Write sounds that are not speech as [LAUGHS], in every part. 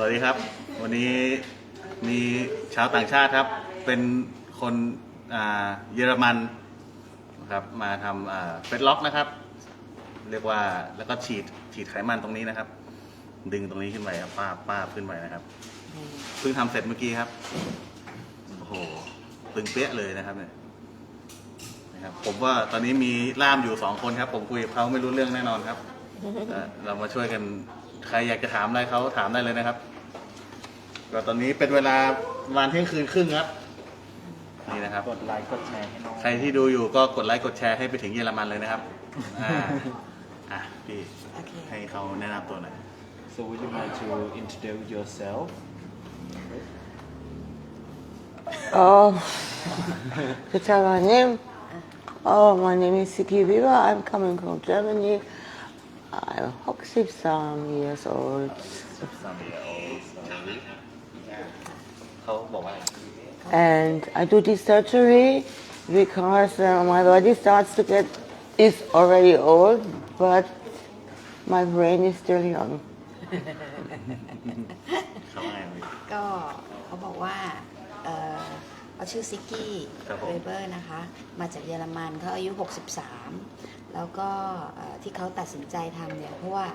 สวัสดีครับ วันนี้มีชาวต่างชาติครับ เป็นคนเยอรมันนะครับมาทำเฟสล็อกนะครับ เรียกว่าแล้วก็ฉีดฉีดไขมันตรงนี้นะครับ ดึงตรงนี้ขึ้นไปครับป้าป้าขึ้นไปนะครับเพิ่งทำเสร็จเมื่อกี้ครับโอ้โหตึงเปี้ยเลยนะครับเนี่ยนะครับ ผมว่าตอนนี้มีล่ามอยู่สองคนครับ ผมคุยกับเขาไม่รู้เรื่องแน่นอนครับเรามาช่วยกันใครอยากจะถามอะไรเขาถามได้เลยนะครับ ก็ตอนนี้เป็นเวลาประมาณเที่ยงคืนครึ่งครับ นี่นะครับ กดไลค์กดแชร์ให้น้องใครที่ดูอยู่ก็กดไลค์กดแชร์ให้ไปถึงเยอรมันเลยนะครับ อ่าอะพี่โอเค ให้เขาแนะนำตัวหน่อย So would you like to introduce yourself Oh, to tell my name? Oh, my name is Siki Viva. I'm coming from Germany. I'm 63 years old. สามีโอ้ เขาบอกว่าอะไร And I do this surgery because uh, my body starts to get, is already old, but my brain is still young. เขาว่าไงพี่ก็เขาบอกว่าเอ่อเขาชื่อซิกกี้ครับผม เวเบอร์นะคะ มาจากเยอรมันเขาอายุ 63 แล้วก็เอ่อที่เขาตัดสินใจทำเนี่ย เพราะว่า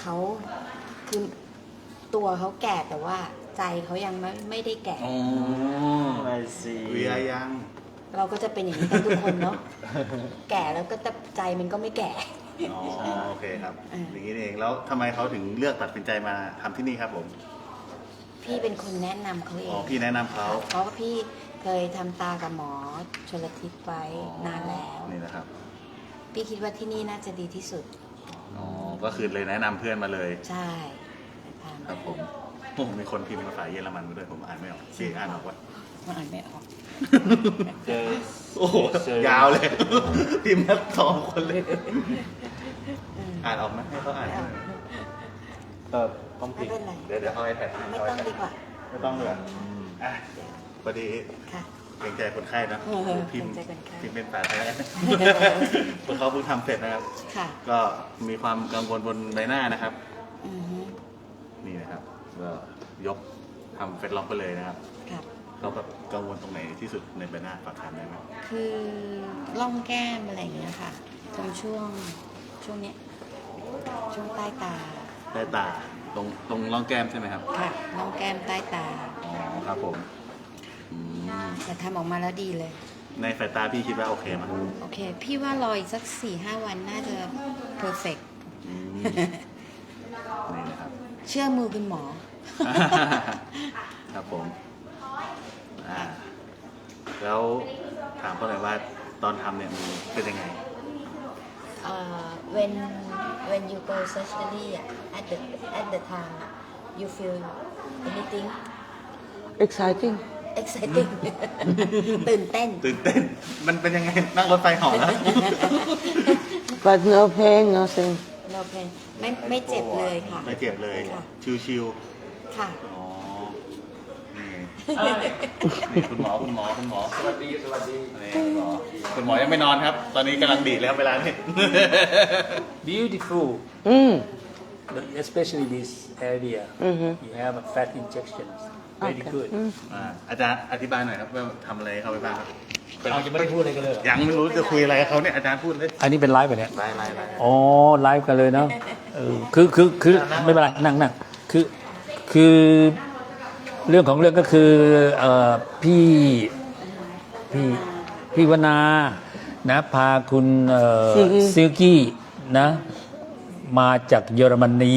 เขาคือตัวเขาแก่แต่ว่า ใจเขายังไม่ไม่ได้แก่ อ๋อ I see วีอายังเราก็จะเป็นอย่างนี้กันทุกคนเนาะ แก่แล้วก็แต่ใจมันก็ไม่แก่ อ๋อโอเคครับอ่า อย่างนี้นี่เองแล้วทำไมเขาถึงเลือกตัดสินใจมาทำที่นี่ครับผมพี่เป็นคนแนะนำเขาเออ๋อง พี่แนะนำเขาเพราะว่าพี่เคยทำตากับหมอชลทิศไว้อ๋อนานแล้ว นี่นะครับพี่คิดว่าที่นี่น่าจะดีที่สุด อ๋อก็คือเลยแนะนำเพื่อนมาเลย ใช่พาครับผม โอ้มีคนพิมพ์ภาษาเยอรมันมาด้วยผมอ่านไม่ออกพี่อ่านออกว่ามาอ่านไม่ออก There's โอ้โห there's a- ยาวเลยพิมพ์มาสองคนเลย อ่านออกไหมให้เขาอ่านไม่ให้อหอน่กอยเออต้องไม่ผิดเป็นไรเดี๋ยวเดี๋ยวเอาไอแพดไม่ต้องดีกว่า ไม่ต้องเลยอะพอดีค่ะเกรงใจคนไข้นะเออพิมพ์เกรงใจคนไข้พิมพ์เป็นภาษาไทยเพราะเขาเพิ่งทำเสร็จนะครับค่ะก็มีความกังวลบนใบหน้านะครับ อือฮึ นี่นะครับ ก็ยกทำเฟซล็อกไปเลยนะครับครับ เราแบบกังวลตรงไหนที่สุดในใบหน้าฝากถามได้ไหมคือร่องแก้มอะไรอย่างเงี้ยค่ะตรงช่วงช่วงเนี้ยช่วงใต้ตาใต้ตาตรงตรงร่องแก้มใช่ไหมครับค่ะร่องแก้มใต้ตาอ๋อครับผมอืมแต่ทำออกมาแล้วดีเลย ในสายตาพี่คิดว่าโอเคไหมโอเค พี่ว่ารออีกสักสี่ห้าวันน่าจะเพอร์เฟก อืมนี่นะครับ เชื่อมือคุณหมอ ครับผมอ่าแล้วถามเขาหน่อยว่าตอนทำเนี่ยมันเป็นยังไง uh, when when you go surgery at the at the time you feel anything Exciting. exciting ตื่นเต้น ตื่นเต้น มันเป็นยังไง นั่งรถไฟเหอแล้ว But no pain, nothing. no pain ไม่ไม่เจ็บเลยค่ะ ไม่เจ็บเลย ค่ะ ชิว ค่ะๆอ๋อนี่นี่คุณหมอคุณหมอคุณหมอสวัสดีสวัสดีนี่คุณหมอคุณหมอยังไม่นอนครับ ตอนนี้กำลังดีดแล้วเวลานี้ Beautiful, Mm. but especially this area. Mhm. You have a fat injections. Very Okay. good. อ่าอาจารย์อธิบายหน่อยครับว่าทำอะไรให้เขาไปบ้างครับเราจะไม่ได้พูดอะไรกันเลยเหรอยังไม่รู้จะคุยอะไรกับเขาเนี่ยอาจารย์พูดเลยอันนี้เป็นไลฟ์ไปเนี่ย ไล่ไล่ไล่อ๋อไลฟ์กันเลยเนาะเออคือคือคือไม่เป็นไรนั่งนั่งคือ คือเรื่องของเรื่องก็คือเอ่อพี่พี่พี่วนานะพาคุณเอ่อซิลกี้ซิลกี้นะมาจากเยอรมนี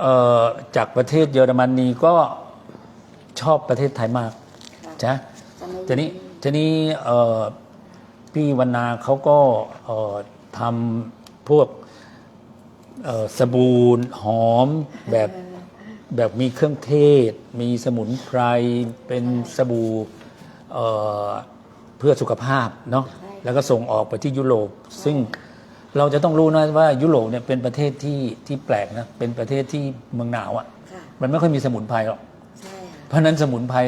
เอ่อจากประเทศเยอรมนีก็ชอบประเทศไทยมากจ้ะจะไม่ทีนี้ทีนี้เอ่อพี่วรรณาเขาก็เอ่อทำพวกเอ่อสบู่หอมแบบ แบบมีเครื่องเทศ มีสมุนไพร เป็นสบู่เอ่อเพื่อสุขภาพเนาะ แล้วก็ส่งออกไปที่ยุโรป ซึ่งเราจะต้องรู้นะว่ายุโรปเนี่ยเป็นประเทศที่ที่แปลกนะ เป็นประเทศที่เมืองหนาวอะ่ะ ค่ะมันไม่ค่อยมีสมุนไพรหรอก ใช่ค่ะ เพราะฉะนั้นสมุนไพร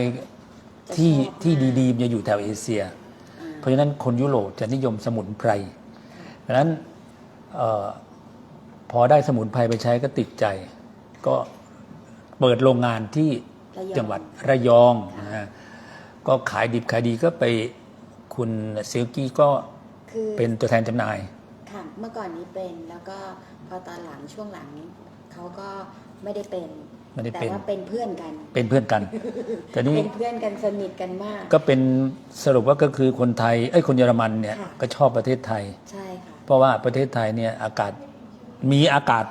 ที่จะชอบที่ดีๆจะอยู่แถวเอเชีย เพราะฉะนั้นคนยุโรปจะนิยมสมุนไพร เพราะฉะนั้นเออพอได้สมุนไพรไปใช้ก็ติดใจ ก็ เปิดโรงงานที่ระยองจังหวัดระยองนะฮะก็ขายดิบขายดีก็ไปคุณซิลกี้ก็คือเป็นตัวแทนจำหน่ายค่ะเมื่อก่อนนี้เป็นแล้วก็พอตอนหลังช่วงหลังเขาก็ไม่ได้เป็นไม่ได้แต่เป็นว่าเป็นเพื่อนกัน เป็นเพื่อนกันแต่นี่เป็นเพื่อนกันสนิทกันมาก ก็เป็นสรุปว่าก็คือคนไทยเอ้ยคนเยอรมันเนี่ยค่ะก็ชอบประเทศไทยใช่ค่ะเพราะว่าประเทศไทยเนี่ยอากาศมีอากาศ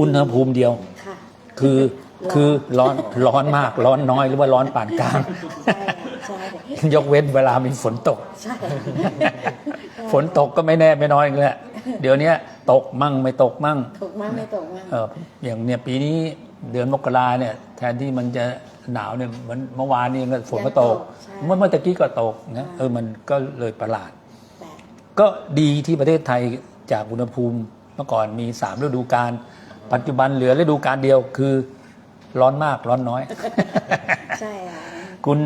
อุณหภูมิเดียวค่ะคือร้อน คือร้อนร้อนมากร้อนน้อยหรือว่าร้อนปานกลาง ใช่ค่ะใช่ยกเว้นเวลามีฝนตก ใช่ ฝนตกก็ไม่แน่ไม่น้อยอีกแล้วเดี๋ยวเนี้ยตกมั่งไม่ตกมั่งถูกมากไม่ตกมากเอออย่างเนี่ยปีนี้เดือนมกราเนี่ยแทนที่มันจะหนาวเนี่ยเหมันเมื่อวานนี่ก็ฝนก็ตกใช่เมื่อเมื่อตะกี้ก็ตกนะเออมันก็เลยประหลาดแต่ก็ดีที่ประเทศไทยจากอุณหภูมิเมื่อก่อนมีสามฤดูกาลปัจจุบันเหลือฤดูกาลเดียวคือ ร้อนมากร้อนน้อย ใช่ค่ะ คุณ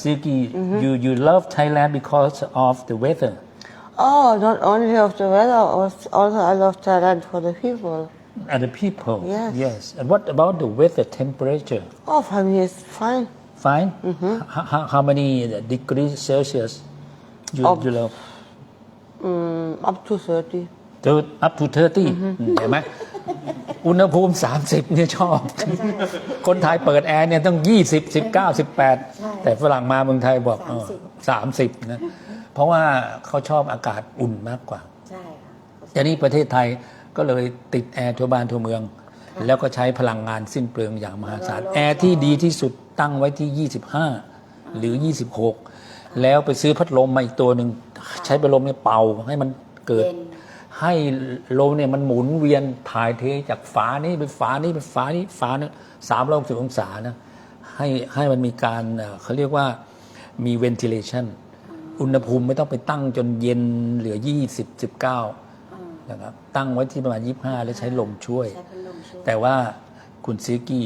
ซิกิ [LAUGHS] you you love Thailand because of the weather Oh, not only of the weather, als- also I love Thailand for the people. and the people Yes. yes and what about the weather temperature Oh, for me it's fine. fine how, how, how many degrees Celsius you, Of- you love Mm, up to 30. to up to 30เห็นไหม อุณหภูมิ 30เนี่ยชอบ คนไทยเปิดแอร์เนี่ยต้อง 20 19 18 แต่ฝรั่งมาเมืองไทยบอกเออ30นะเพราะว่าเขาชอบอากาศอุ่นมากกว่าใช่ค่ะแต่นี่ประเทศไทยก็เลยติดแอร์ทั่วบ้านทั่วเมือง แล้วก็ใช้พลังงานสิ้นเปลืองอย่างมหาศาลแอร์ที่ดีที่สุดตั้งไว้ที่ 25 หรือ 26 แล้วไปซื้อพัดลมมาอีกตัวหนึ่งใช้พัดลมเนี่ยเป่าให้มันเกิดเย็น ให้ลมเนี่ยมันหมุนเวียนถ่ายเทจากฝานี้ไปฝานี้ไปฝานี้ฝานี้สามร้อยสิบองศานะให้ให้มันมีการเอ่อเขาเรียกว่ามี ventilation อุณหภูมิไม่ต้องไปตั้งจนเย็นเหลือ 20 19นะครับตั้งไว้ที่ประมาณ 25 แล้วใช้ลมช่วยใช้พัดลมช่วยแต่ว่าคุณซิกกี้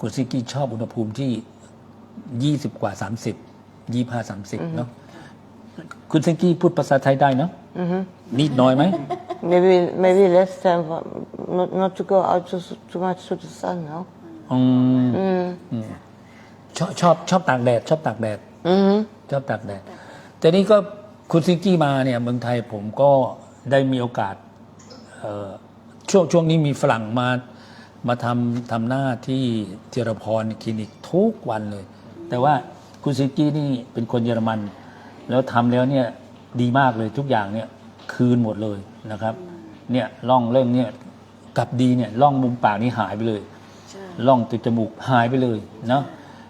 คุณซิกกี้ชอบอุณหภูมิที่ 20 กว่า 30 25 30เนาะคุณซิกกี้พูดภาษาไทยได้เนาะ นิดน้อยไหม Maybe maybe less time for, not not to go out too, too much to the sun now. อืมอืมชอบชอบชอบตากแดด ชอบตากแดด Mm-hmm. ชอบตากแดด แต่นี่ก็คุณซิกกี้มาเนี่ยเมืองไทยผมก็ได้มีโอกาสเอ่อช่วงช่วงนี้มีฝรั่งมามาทำทำหน้าที่เจรพรคลินิกทุกวันเลย แต่ว่าคุณซิกกี้นี่เป็นคนเยอรมัน แล้วทำแล้วเนี่ย ดีมากเลยทุกอย่างเนี่ยคืนหมดเลยนะครับเนี่ยร่องเรื่องเนี่ยกลับดีเนี่ยร่องมุมปากนี่หายไปเลย ใช่ร่องติดจมูกหายไปเลยเนาะ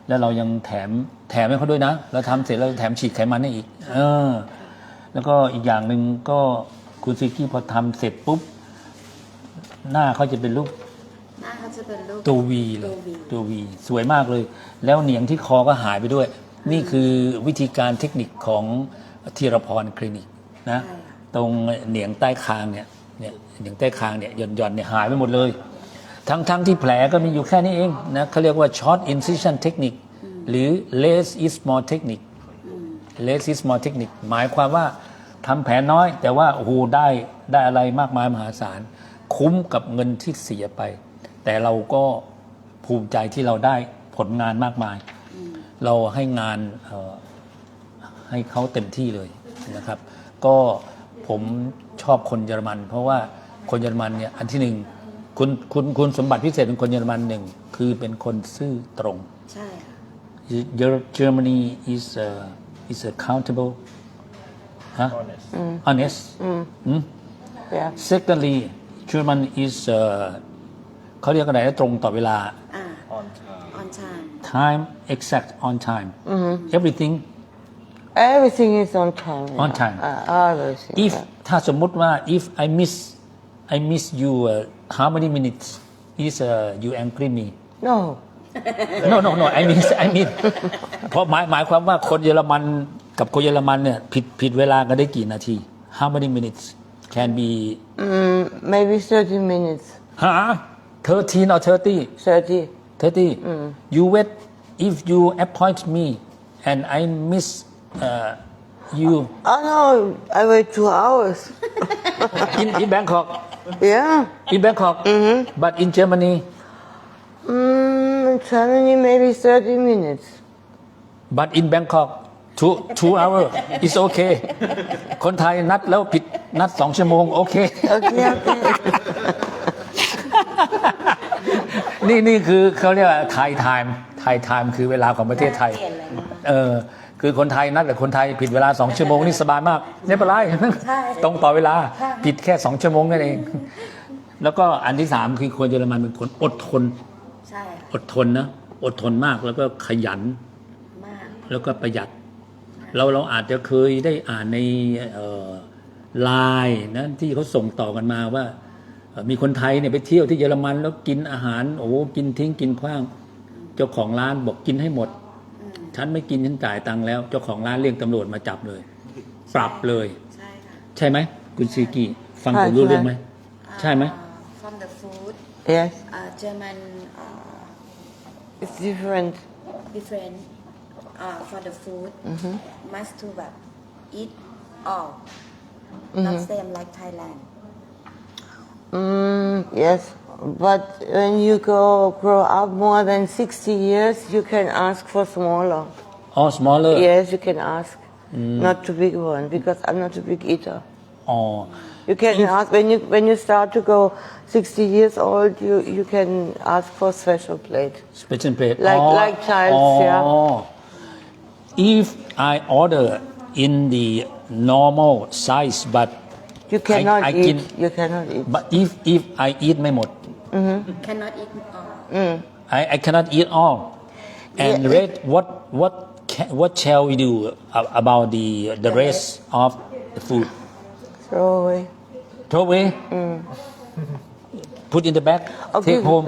แล้วเรายังแถมแถมให้เขาด้วยนะ เราทำเสร็จเราแถมฉีดไขมันให้อีก เออ แล้วก็อีกอย่างหนึ่งก็คุณซิกกี้พอทำเสร็จปุ๊บ หน้าเขาจะเป็นรูป หน้าเขาจะเป็นรูป ตัววีเลยตัว V ตัววีสวยมากเลย แล้วเหนียงที่คอก็หายไปด้วย นี่คือวิธีการเทคนิคของ ธีรพรคลินิกนะใช่ค่ะตรงเหนียงใต้คางเนี่ยเนี่ยเหนียงใต้คางเนี่ยหย่อนหย่อนๆเนี่ยหายไปหมดเลย ทั้งทั้งที่แผลก็มีอยู่แค่นี้เองนะเขาเรียกว่า short incision technique หรือ less is more technique less is more technique หมายความว่าทำแผลน้อย แต่ว่าโอ้โหได้ได้อะไรมากมายมหาศาล คุ้มกับเงินที่เสียไป แต่เราก็ภูมิใจที่เราได้ผลงานมากมาย เราให้งานเอ่อ ให้เขาเต็มที่เลยนะครับ ก็ผมชอบคนเยอรมัน เพราะว่าคนเยอรมันเนี่ยอันที่หนึ่งคุณคุณคุณสมบัติพิเศษของคนเยอรมันหนึ่งคือเป็นคนซื่อตรง ใช่ค่ะ Ger- Germany is uh, is accountable huh? honest honest Hmm? Yeah. secondly German is uh, เขาเรียกอะไรนะตรงต่อเวลา อ่า on time on time time exact on time everything Everything is on time. On yeah. time. Uh, everything. if yeah. ถ้าสมมุติว่า if I miss I miss you uh, how many minutes is uh, you angry me No. [LAUGHS] no no no I mean I mean [LAUGHS] เพราะหมายหมายความว่าคนเยอรมันกับคนเยอรมันเนี่ยผิดผิดเวลากันได้กี่นาที how many minutes can be Mm, maybe 30 minutes. ฮะ13 or 30 30. 30 you wait if you appoint me and I miss uh, you Oh no, I wait two hours. in in Bangkok yeah. in Bangkok but in Germany Mm, in Germany maybe 30 minutes. but in Bangkok two two hour is okay คนไทยนัดแล้วผิดนัดสองชั่วโมงโอเค Okay, okay. นี่นี่คือเขาเรียกว่าไทยไทม์ไทยไทม์คือเวลาของประเทศไทย เปลี่ยนเลยนะ เออ คือคนไทยนัดกับคนไทยผิดเวลาสองชั่วโมงนี่สบายมากไม่เป็นไรใช่ตรงต่อเวลาใช่ ผิดแค่สองชั่วโมงนั่นเอง แล้วก็อันที่สามคือคนเยอรมันเป็นคนอดทน ใช่ค่ะอดทนนะอดทนมากแล้วก็ขยัน มาก แล้วก็ประหยัด เราเราอาจจะเคยได้อ่านในไลน์นะที่เขาส่งต่อกันมาว่าเอ่อมีคนไทยเนี่ยไปเที่ยวที่เยอรมันแล้วกินอาหารโอ้โหกินทิ้งกินขว้าง เจ้าของร้านบอกกินให้หมดอืม ฉันไม่กินฉันจ่ายตังค์แล้ว เจ้าของร้านเรียกตำรวจมาจับเลย ปรับเลย ใช่ค่ะใช่ไหมคุณซีกีฟังใช่ผมรู้ใช่เรื่องไหม ใช่ไหมอ่า from the food Yes, อ่า German อ่า it's different. different uh, for the food must to แบบ eat all not same like Thailand Mm, yes, But when you go grow up more than 60 years, you can ask for smaller. Oh, smaller. Yes, you can ask. Mm. Not too big one because I'm not a big eater. Oh. You can if, ask when you when you start to go 60 years old. You you can ask for special plate. Special plate. Like oh. like child's oh. yeah. If I order in the normal size, but You cannot I eat. can- You cannot eat. but if if I eat ไม่หมด cannot eat all I I cannot eat all and Yeah. rate what what ca what shall we do a- about the the rest of the food Throw away. throw away put in the bag Okay. take home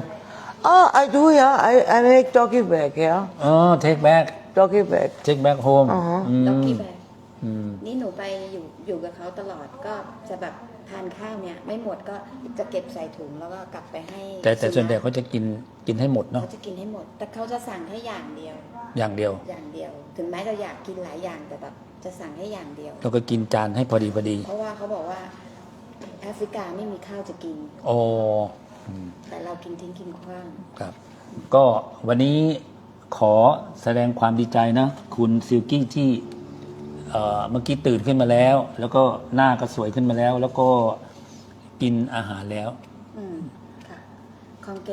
Oh, I do. Yeah, I I make doggy bag. Yeah, อ๋อ take back doggy bag. take back home อืม ด็อกกี้แบก นี่หนูไปอยู่อยู่กับเขาตลอดก็จะแบบทานข้าวเนี่ยไม่หมดก็จะเก็บใส่ถุงแล้วก็กลับไปให้ แต่แต่ส่วนใหญ่สุเขาจะกินกินให้หมดนัขเนาะเขาจะกินให้หมด แต่เขาจะสั่งให้อย่างเดียว อย่างเดียว อย่างเดียว ถึงแม้จะอยากกินหลายอย่างแต่แบบจะสั่งให้อย่างเดียวแล้วก็กินจานให้พอดีพอดี เพราะว่าเขาบอกว่าแอฟริกาไม่มีข้าวจะกินโอ้แต่เรากินทิ้งกินขว้างครับ ก็วันนี้ขอแสดงความดีใจนะ คุณซิลกี้ที่ เอ่อเมื่อกี้ตื่นขึ้นมาแล้ว แล้วก็หน้าก็สวยขึ้นมาแล้ว แล้วก็กินอาหารแล้ว อืมค่ะ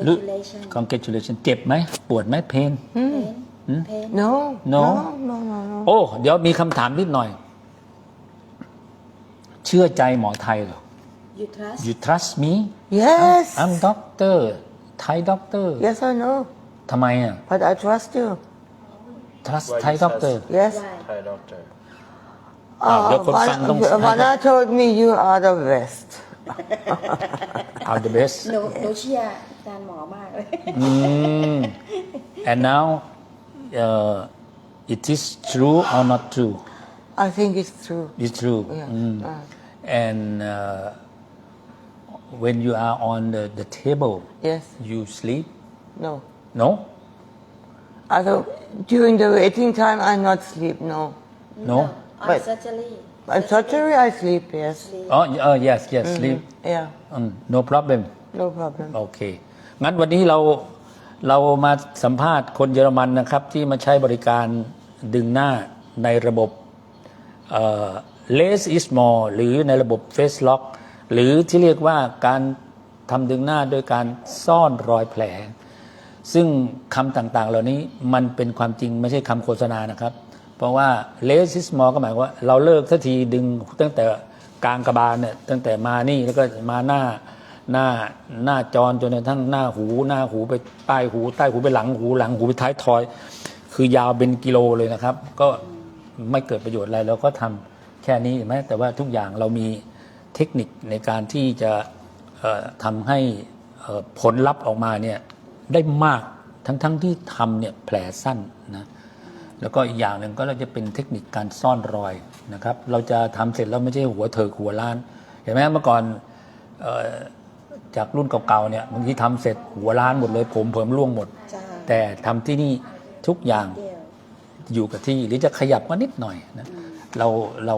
หรือ congratulation congratulation เจ็บไหมปวดไหมเพน pain pain No. No? No. No. No. No. โอ้ เดี๋ยวมีคำถามนิดหน่อย เชื่อใจหมอไทยเหรอ you trust you trust me Yes. I'm doctor Thai doctor Yes, I know. ทำไมอะ But I trust you. trust Why Thai you doctor trust? Yes. why Thai doctor. Ah, Uh, your concern Vanna- don't- Vanna told me you are the best. [LAUGHS] are the best หนูหนูเชียร์อาจารย์หมอมากเลย Mm. and now uh, it is true or not true I think it's true. it's true Yeah. Mm. Uh, and uh, when you are on the, the table yes. you sleep No. no Although during the waiting time, I not sleep. No. no On But- surgery But surgery, I sleep. Yes. oh uh, yes yes sleep Yeah. Mm, no problem No problem. โอเค งั้นวันนี้เราเรามาสัมภาษณ์คนเยอรมันนะครับ ที่มาใช้บริการดึงหน้าในระบบเอ่อ less is more หรือในระบบ face lock หรือที่เรียกว่าการทำดึงหน้าโดยการซ่อนรอยแผล ซึ่งคำต่างๆ เหล่านี้มันเป็นความจริงไม่ใช่คำโฆษณานะครับ เพราะว่า less is more ก็หมายว่าเราเลิกสักทีดึงตั้งแต่กลางกระบาลเนี่ยตั้งแต่มานี่แล้วก็มาหน้าหน้าหน้าจรจนกระทั่งหน้าหู หน้าหูไปใต้หู ใต้หูไปหลังหูหลังหูไปท้ายทอย คือยาวเป็นกิโลเลยนะครับ ก็ไม่เกิดประโยชน์อะไรเราก็ทำแค่นี้เห็นไหมแต่ว่าทุกอย่างเรามีเทคนิคในการที่จะเอ่อทำให้ผลลัพธ์ออกมาเนี่ยได้มากทั้งๆทที่ทำเนี่ยแผลสั้นนะ แล้วก็อีกอย่างหนึ่งก็เราจะเป็นเทคนิคการซ่อนรอยนะครับ เราจะทำเสร็จแล้วไม่ใช่หัวเถิกหัวล้าน เห็นไหมเมื่อก่อนเอ่อจากรุ่นเก่าๆเนี่ยบางทีทำเสร็จหัวล้านหมดเลย ผมเผิมร่วงหมดจ้าแต่ทำที่นี่ทุกอย่างเดียวอยู่กับที่หรือจะขยับมานิดหน่อยนะเราเรา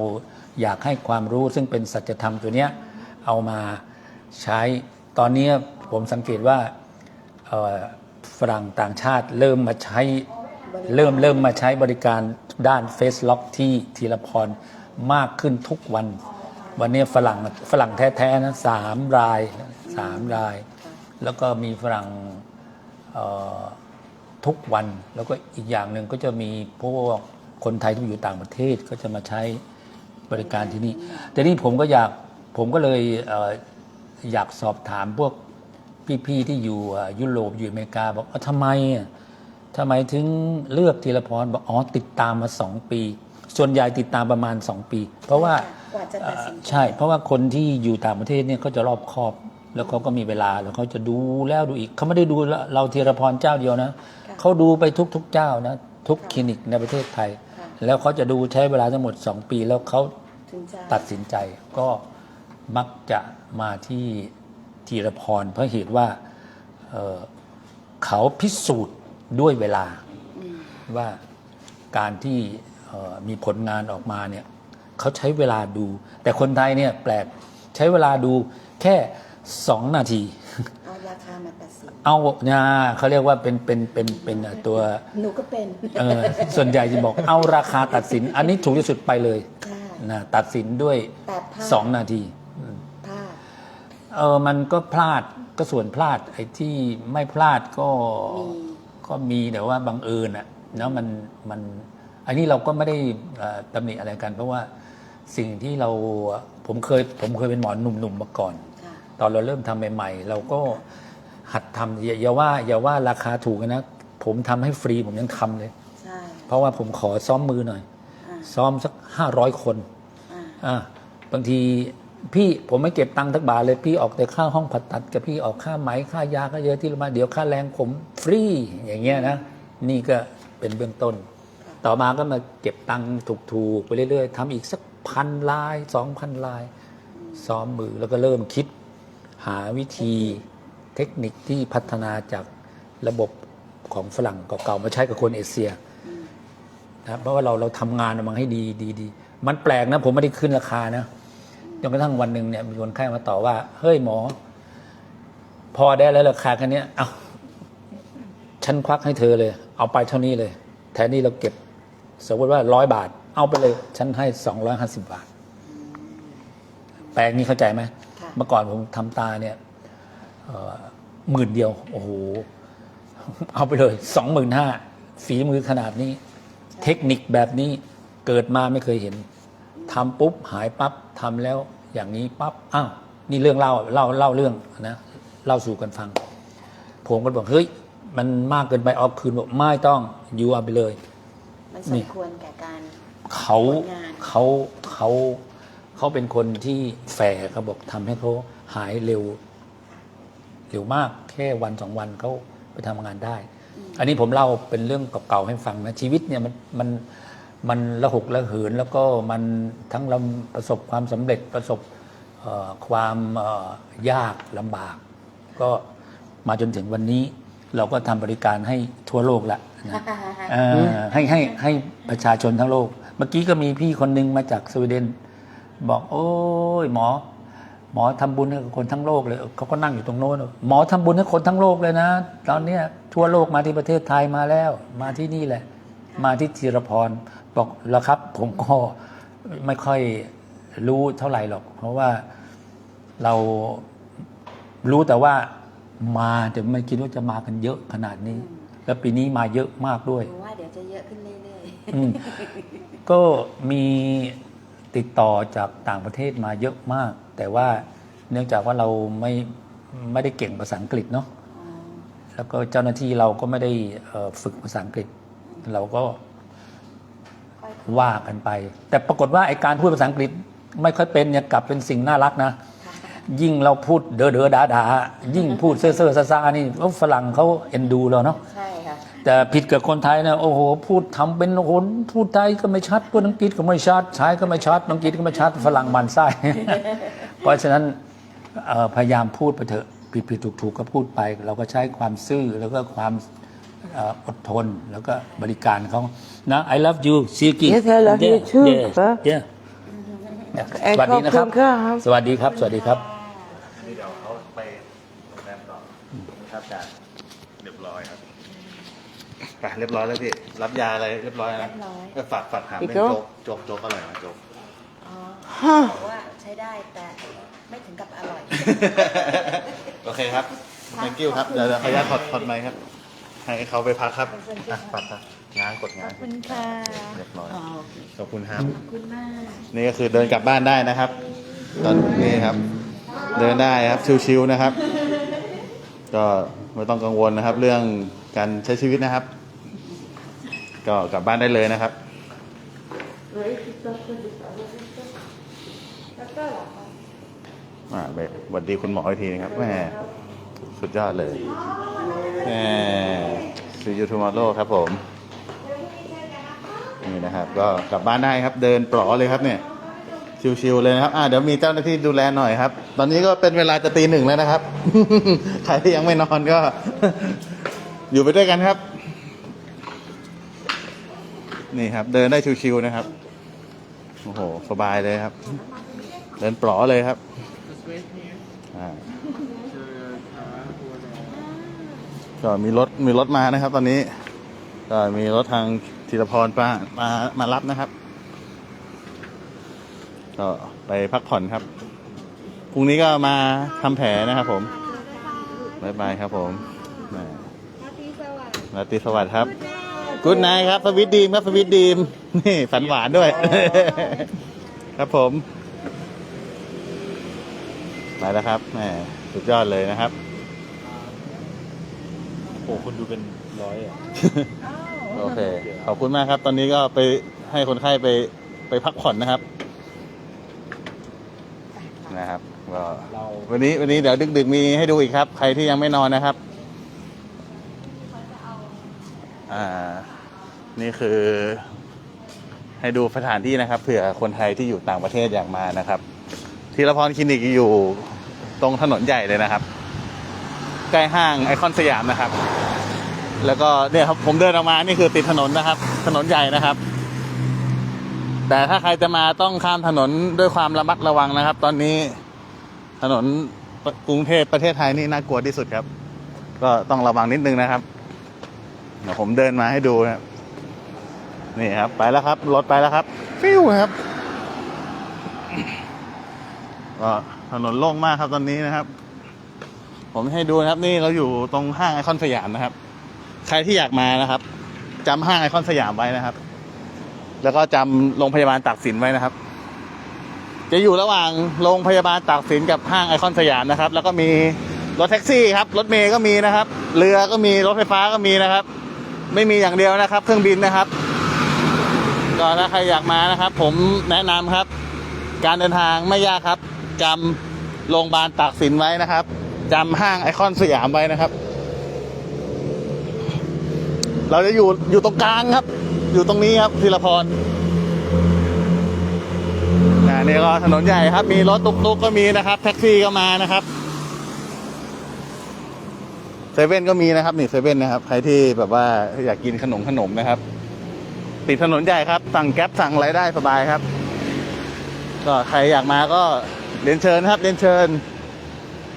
อยากให้ความรู้ซึ่งเป็นสัจธรรมตัวเนี้ยเอามาใช้ตอนนี้ผมสังเกตว่าเอ่อฝรั่งต่างชาติเริ่มมาใช้ เริ่มเริ่มมาใช้บริการด้านเฟสล็อกที่ทีละพรมากขึ้นทุกวัน วันนี้ฝรั่งฝรั่งแท้ๆนะสามรายสามราย แล้วก็มีฝรั่งเอ่อทุกวัน แล้วก็อีกอย่างหนึ่งก็จะมีพวกคนไทยที่อยู่ต่างประเทศก็จะมาใช้บริการที่นี่แต่นี่ผมก็อยากผมก็เลยเอ่ออยากสอบถามพวกพี่ๆที่อยู่เอ่อยุโรปอยู่อเมริกาบอกว่าทำไมอะ ทำไมถึงเลือกธีรพรบอกอ๋อติดตามมาสองปี ส่วนใหญ่ติดตามประมาณสองปี เพราะว่ากว่าจะตัดสินใจใช่ เพราะว่าคนที่อยู่ต่างประเทศเนี่ยเขาจะรอบคอบ แล้วเขาก็มีเวลาแล้วเขาจะดูแล้วดูอีกเขาไม่ได้ดูเราธีรพรเจ้าเดียวนะเขาดูไปทุกๆเจ้านะทุกคลินิกในประเทศไทย แล้วเขาจะดูใช้เวลาทั้งหมด 2 ปี แล้วเขาถึงจะตัดสินใจก็มักจะมาที่ธีรพรเพราะเหตุว่าเอ่อเขาพิสูจน์ ด้วยเวลาว่าการที่เอ่อมีผลงานออกมาเนี่ยเขาใช้เวลาดู แต่คนไทยเนี่ยแปลกใช้เวลาดูแค่สองนาที เอาราคามาตัดสินเอาเนี่ยเขาเรียกว่าเป็นเป็นเป็นเป็นตัวหนูก็เป็นเออส่วนใหญ่จะบอกเอาราคาตัดสิน อันนี้ถูกที่สุดไปเลยใช่นะตัดสินด้วยแต่พลาดสองนาทีพลาดเออมันก็พลาดก็ส่วนพลาดไอ้ที่ไม่พลาดก็มี ก็มีแต่ว่าบังเอิญอะเนาะมันมันอันนี้เราก็ไม่ได้เอ่อตำหนิอะไรกัน เพราะว่าสิ่งที่เราผมเคยผมเคยเป็นหมอหนุ่มๆมาก่อนค่ะตอนเราเริ่มทำใหม่ ๆ เราก็หัดทำอย่าอย่าว่าอย่าว่าราคาถูกนะ ผมทำให้ฟรีผมยังทำเลยใช่เพราะว่าผมขอซ้อมมือหน่อยอ่าซ้อมสักห้าร้อยคนอ่าอะบางที พี่ผมไม่เก็บตังค์ทักบาทเลยพี่ออกแต่ค่าห้องผ่าตัดกับพี่ออกค่าไหมค่ายาก็เยอะที่โราบาเดี๋ยวค่าแรงผมฟรีอย่างเงี้ยนะนี่ก็เป็นเบื้องต้น ต่อมาก็มาเก็บตังค์ถูกๆไปเรื่อย ๆทำอีกสักพันลายสองพันลาย ซ้อมมือแล้วก็เริ่มคิด หาวิธีเทคนิคที่พัฒนาจากระบบของฝรั่งเก่าๆมาใช้กับคนเอเชียนะเพราะว่าเราเราทำงานมันให้ดีดีดีมันแปลกนะผมไม่ได้ขึ้นราคานะ จนกระทั่งวันหนึ่งเนี่ยมีคนไข้มาต่อว่า เฮ้ยหมอ พอได้แล้วราคาแค่เนี้ยเอาฉันควักให้เธอเลย เอาไปเท่านี้เลย แทนที่เราเก็บ สมมติว่าร้อยบาท เอาไปเลย ฉันให้สองร้อยห้าสิบบาท แปลกนี้เข้าใจไหมค่ะเมื่อก่อนผมทำตาเนี่ยหมื่นเดียว โอ้โห เอาไปเลยสองหมื่นห้าฝีมือขนาดนี้ เทคนิคแบบนี้เกิดมาไม่เคยเห็น ทำปุ๊บหายปั๊บทำแล้วอย่างนี้ปั๊บอ้าวนี่เรื่องเล่าเล่าเล่าเรื่องนะเล่าสู่กันฟัง ผมก็บอกเฮ้ยมันมากเกินไปเอาคืนบอกไม่ต้องยูเอาไปเลย มันสนี่มควรแก่การเขาผลงานเขาเขาเขาเป็นคนที่แฝงเขาบอกทำให้เขาหายเร็วเร็วมากแค่วันสองวันเขาไปทำงานได้ อันนี้ผมเล่าเป็นเรื่องเก่าๆให้ฟังนะชีวิตเนี่ยมันมัน มันระหกระเหินแล้วก็มันทั้งเราประสบความสำเร็จประสบเอ่อความเอ่อยากลำบาก ก็มาจนถึงวันนี้เราก็ทำบริการให้ทั่วโลกละนะเอ่อให้ให้ให้ประชาชนทั้งโลก เมื่อกี้ก็มีพี่คนหนึงมาจากสวีเดน บอกโอ้ยหมอ หมอทำบุญให้กับคนทั้งโลกเลยเขาก็นั่งอยู่ตรงโน้นหมอทำบุญให้คนทั้งโลกเลยนะ ตอนเนี้ยทั่วโลกมาที่ประเทศไทยมาแล้ว มาที่นี่แหละ มาที่ธีรพร บอกแล้วครับ ผมก็ไม่ค่อยรู้เท่าไหร่หรอก เพราะว่าเรารู้แต่ว่ามาแต่ไม่คิดว่าจะมากันเยอะขนาดนี้ แล้วปีนี้มาเยอะมากด้วยหนูว่าเดี๋ยวจะเยอะขึ้นเรื่อยอืมก็มีติดต่อจากต่างประเทศมาเยอะมาก แต่ว่าเนื่องจากว่าเราไม่ไม่ได้เก่งภาษาอังกฤษเนาะๆอ๋อแล้วก็เจ้าหน้าที่เราก็ไม่ได้เอ่อฝึกภาษาอังกฤษ เราก็ค่อย ว่ากันไป แต่ปรากฏว่าไอการพูดภาษาอังกฤษไม่ค่อยเป็นเนี่ยกลับเป็นสิ่งน่ารักนะ ยิ่งเราพูดเดอเดอดาดายิ่งพูดเซ่อเซ่อซาซานี่ฝรั่งเขาเอ็นดูเราเนาะใช่ค่ะแต่ผิดกับคนไทยนะโอ้โห พูดทำเป็นโอ้โหพูดไทยก็ไม่ชัดพูดอังกฤษก็ไม่ชัดใช้ก็ไม่ชัดอังกฤษก็ไม่ชัดฝรั่งมันไส้เพราะฉะนั้นเอ่อพยายามพูดไปเถอะผิดผิดถูกถูกก็พูดไป เราก็ใช้ความซื่อแล้วก็ความเอ่ออดทนแล้วก็บริการเขานะ I love you ซีกิ Yes, I love you too, sir. สวัสดีนะครับ ขอบคุณครับ สวัสดีครับ สวัสดีครับนี่เดี๋ยวเขาไปโรงแรมต่อครับอาจารย์เรียบร้อยครับครับไปเรียบร้อยแล้วพี่ รับยาอะไรเรียบร้อยนะเรียบร้อยเออฝากฝากถามพี่เป็นโจ๊กโจ๊กโจ๊กโจ๊กอร่อยไหมโจ๊ก อ๋อบอกว่าใช้ได้แต่ไม่ถึงกับอร่อย โอเคครับ thank you ครับ เดี๋ยวเดี๋ยวขออนุญาตถอดถอดไมค์ครับ ให้เขาไปพักครับอะปัดครับง้างกดง้างขอบคุณค่ะเรียบร้อย Oh, ขอบคุณครับ ขอบคุณมาก นี่ก็คือเดินกลับบ้านได้นะครับ ตอนนี้ครับ เดินได้ครับชิวๆนะครับ ก็ไม่ต้องกังวลนะครับ เรื่องการใช้ชีวิตนะครับ ก็กลับบ้านได้เลยนะครับ อ่าไปสวัสดีคุณหมออีกทีนะครับแม่สุดยอดเลยแหม see you tomorrow ครับผม นี่นะครับ ก็กลับบ้านได้ครับ เดินปลอเลยครับเนี่ย ชิวๆเลยนะครับ อ่าเดี๋ยวมีเจ้าหน้าที่ดูแลหน่อยครับ ตอนนี้ก็เป็นเวลาจะตีหนึ่งแล้วนะครับ ใครที่ยังไม่นอนก็ อยู่ไปด้วยกันครับ นี่ครับ เดินได้ชิวๆนะครับ โอ้โห สบายเลยครับ เดินปลอเลยครับอ่า ก็มีรถมีรถมานะครับ ตอนนี้ ก็มีรถทางธีรพรมามามารับนะครับ ก็ไปพักผ่อนครับพรุ่งนี้ก็มาทำแผลนะครับ ผมบายบายครับ ผมม่ราตรีสวัสดิ์ครับกุ๊ดไนครับสวิตดีมครับสวิตดีมนี่ฝันหวานด้วย ครับผมไปแล้วครับแหมสุดยอดเลยนะครับ โอ้คนดูเป็นร้อยอะ โอเค ขอบคุณมากครับ ตอนนี้ก็ไปให้คนไข้ไปไปพักผ่อนนะครับ นะครับก็เราวันนี้วันนี้เดี๋ยวดึกๆมีให้ดูอีกครับ ใครที่ยังไม่นอนนะครับ อ่า นี่คือ ให้ดูสถานที่นะครับเผื่อคนไทยที่อยู่ต่างประเทศอยากมานะครับธีรพรคลินิกอยู่ตรงถนนใหญ่เลยนะครับ ใกล้ห้างไอคอนสยามนะครับ แล้วก็เนี่ยครับผมเดินออกมานี่คือติดถนนนะครับ ถนนใหญ่นะครับ แต่ถ้าใครจะมาต้องข้ามถนนด้วยความระมัดระวังนะครับ ตอนนี้ถนนกรุงเทพประเทศไทยนี่น่ากลัวที่สุดครับ ก็ต้องระวังนิดนึงนะครับเดี๋ยวผมเดินมาให้ดูนะครับนี่ครับ ไปแล้วครับรถไปแล้วครับ ฟิวครับก็ถนนโล่งมากครับตอนนี้นะครับ ผมให้ดูนะครับนี่เราอยู่ตรงห้างไอคอนสยามนะครับ ใครที่อยากมานะครับจำห้างไอคอนสยามไว้นะครับ แล้วก็จำโรงพยาบาลตากสินไว้นะครับ จะอยู่ระหว่างโรงพยาบาลตากสินกับห้างไอคอนสยามนะครับ แล้วก็มีรถแท็กซี่ครับรถเมย์ก็มีนะครับ เรือก็มีรถไฟฟ้าก็มีนะครับ ไม่มีอย่างเดียวนะครับ เครื่องบินนะครับก็ถ้าใครอยากมานะครับ ผมแนะนำครับ การเดินทางไม่ยากครับจำโรงพยาบาลตากสินไว้นะครับ จำห้างไอคอนสยามไว้นะครับ เราจะอยู่อยู่ตรงกลางครับ อยู่ตรงนี้ครับธีรพรอ่นี่ก็ถนนใหญ่ครับ มีรถตุกๆก็มีนะครับ แท็กซี่ก็มานะครับเซเว่นก็มีนะครับนี่เซเว่นนะครับ ใครที่แบบว่าอยากกินขนมขนมนะครับ ติดถนนใหญ่ครับ สั่งแก๊ปสั่งอะไรได้สบายครับ ก็ใครอยากมาก็เรียนเชิญครับเรียนเชิญ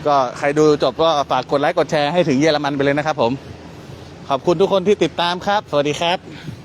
ก็ใครดูจบก็ฝากกดไลค์กดแชร์ให้ถึงเยอรมันไปเลยนะครับผม ขอบคุณทุกคนที่ติดตามครับ สวัสดีครับ